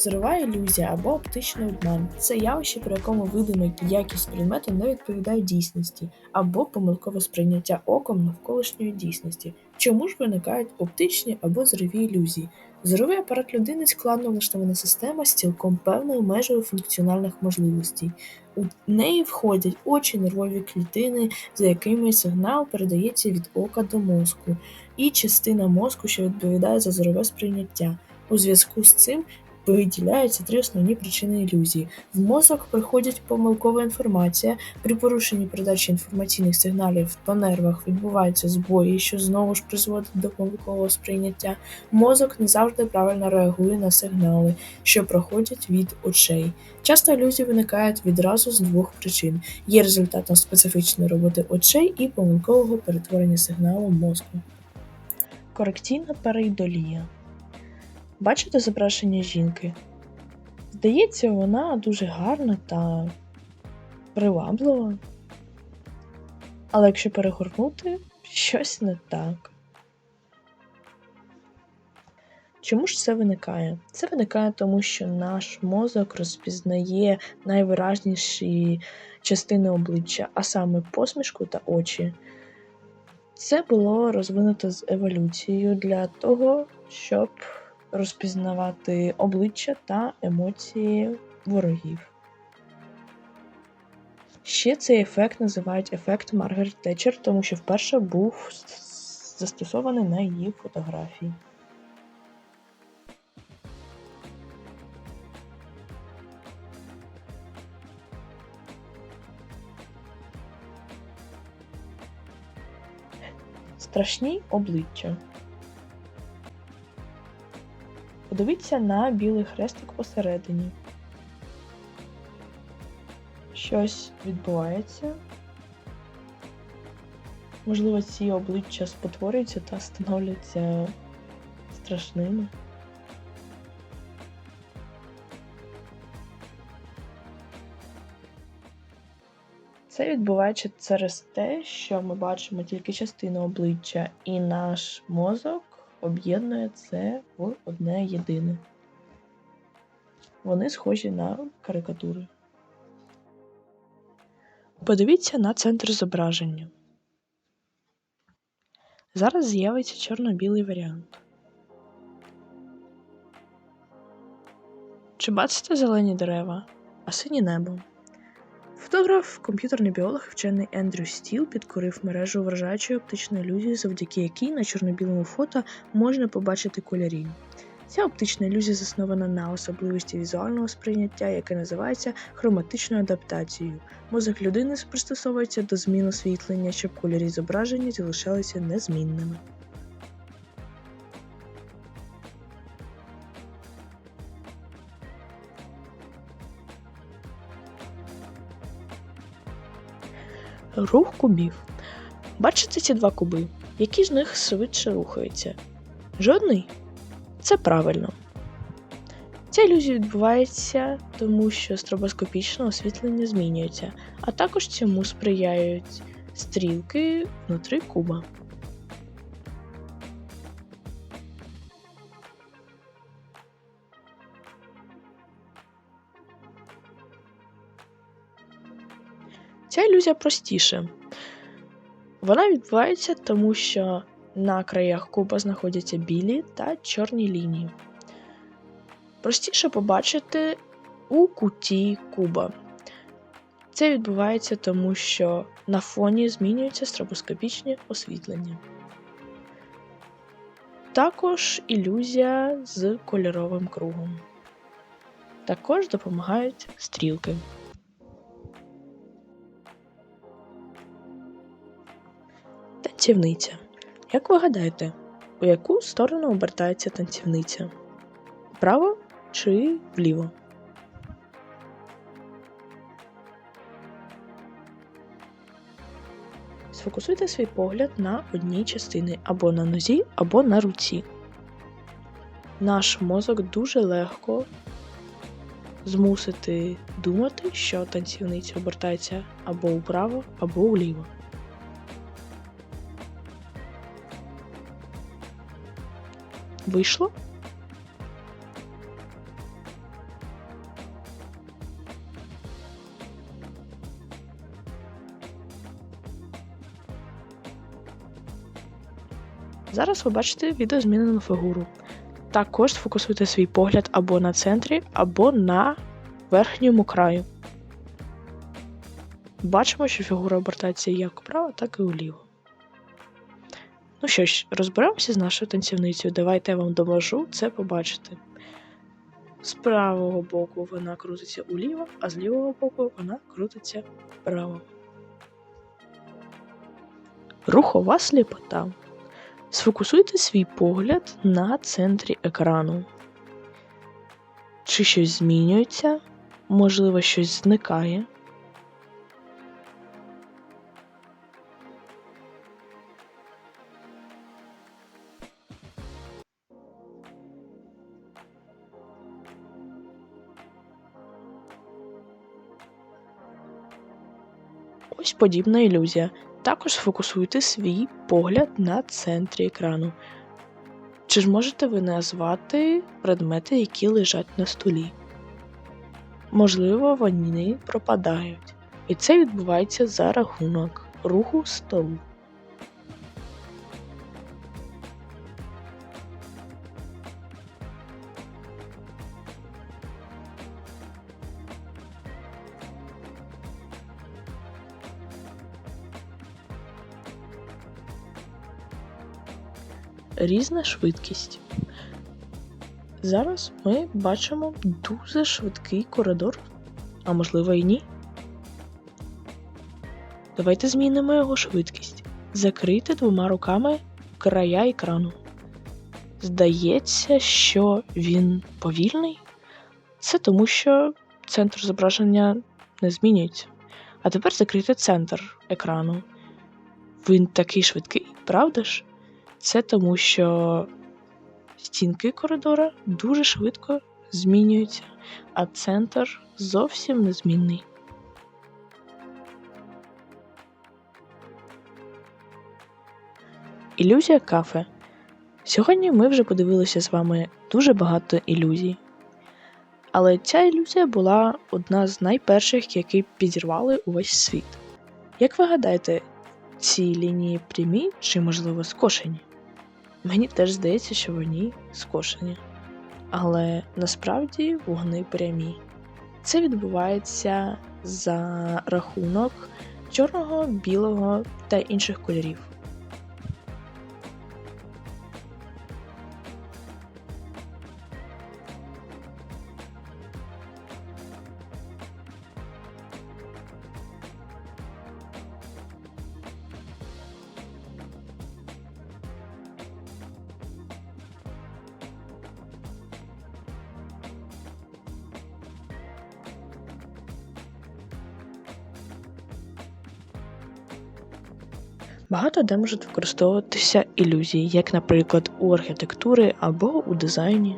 Зорова ілюзія або оптичний обман це явище, при якому видима якість предмету не відповідає дійсності, або помилкове сприйняття оком навколишньої дійсності. Чому ж виникають оптичні або зорові ілюзії? Зоровий апарат людини складно влаштована система з цілком певною межею функціональних можливостей. У неї входять очі, нервові клітини, за якими сигнал передається від ока до мозку, і частина мозку, що відповідає за зорове сприйняття. У зв'язку з цим виділяються три основні причини ілюзії. В мозок приходить помилкова інформація, при порушенні передачі інформаційних сигналів по нервах відбуваються збої, що знову ж призводить до помилкового сприйняття. Мозок не завжди правильно реагує на сигнали, що проходять від очей. Часто ілюзії виникають відразу з двох причин: є результатом специфічної роботи очей і помилкового перетворення сигналу мозку. Корекційна перейдолія. Бачите зображення жінки? Здається, вона дуже гарна та приваблива. Але якщо перегорнути, щось не так. Чому ж це виникає? Це виникає тому, що наш мозок розпізнає найвиразніші частини обличчя, а саме посмішку та очі. Це було розвинуто з еволюцією для того, щоб розпізнавати обличчя та емоції ворогів. Ще цей ефект називають ефект Маргарет Тетчер, тому що вперше був застосований на її фотографії. Страшні обличчя. Подивіться на білий хрестик посередині. Щось відбувається. Можливо, ці обличчя спотворюються та становляться страшними. Це відбувається через те, що ми бачимо тільки частину обличчя, і наш мозок об'єднує це в одне єдине. Вони схожі на карикатури. Подивіться на центр зображення. Зараз з'явиться чорно-білий варіант. Чи бачите зелені дерева, а синє небо? Фотограф, комп'ютерний біолог, вчений Ендрю Стіл підкорив мережу вражаючої оптичної ілюзії, завдяки якій на чорно-білому фото можна побачити кольорі. Ця оптична ілюзія заснована на особливості візуального сприйняття, яке називається хроматичною адаптацією. Мозок людини пристосовується до змін освітлення, щоб кольорі зображення залишалися незмінними. Рух кубів. Бачите ці два куби? Які з них швидше рухаються? Жодний? Це правильно. Ця ілюзія відбувається, тому що стробоскопічне освітлення змінюється, а також цьому сприяють стрілки внутрі куба. Ця ілюзія простіша. Вона відбувається тому, що на краях куба знаходяться білі та чорні лінії. Простіше побачити у куті куба. Це відбувається тому, що на фоні змінюється стробоскопічне освітлення. Також ілюзія з кольоровим кругом. Також допомагають стрілки. Танцівниця. Як ви гадаєте, у яку сторону обертається танцівниця? Вправо чи вліво? Сфокусуйте свій погляд на одній частині або на нозі, або на руці. Наш мозок дуже легко змусити думати, що танцівниця обертається або вправо, або вліво. вийшло. Зараз ви бачите відеозмінену фігуру. Також сфокусуйте свій погляд або на центрі, або на верхньому краю. Бачимо, що фігура обертається як вправо, так і вліво. Ну що ж, розберемося з нашою танцівницею. Давайте я вам доможу це побачити. З правого боку вона крутиться уліво, а з лівого боку вона крутиться вправо. Рухова сліпота. Сфокусуйте свій погляд на центрі екрану. Чи щось змінюється? Можливо, щось зникає. Ось подібна ілюзія. Також сфокусуйте свій погляд на центрі екрану. Чи ж можете ви назвати предмети, які лежать на столі? Можливо, вони пропадають, і це відбувається за рахунок руху столу. Різна швидкість. Зараз ми бачимо дуже швидкий коридор, а можливо і ні. Давайте змінимо його швидкість. Закрийте двома руками края екрану. Здається, що він повільний. Це тому, що центр зображення не змінюється. А тепер закрийте центр екрану. Він такий швидкий, правда ж? Це тому, що стінки коридора дуже швидко змінюються, а центр зовсім незмінний. Ілюзія кафе. Сьогодні ми вже подивилися з вами дуже багато ілюзій. Але ця ілюзія була одна з найперших, які підірвали увесь світ. Як ви гадаєте, ці лінії прямі чи, можливо, скошені? Мені теж здається, що вони скошені. Але насправді вони прямі. Це відбувається за рахунок чорного, білого та інших кольорів. Багато де можуть використовуватися ілюзії, як, наприклад, у архітектури або у дизайні.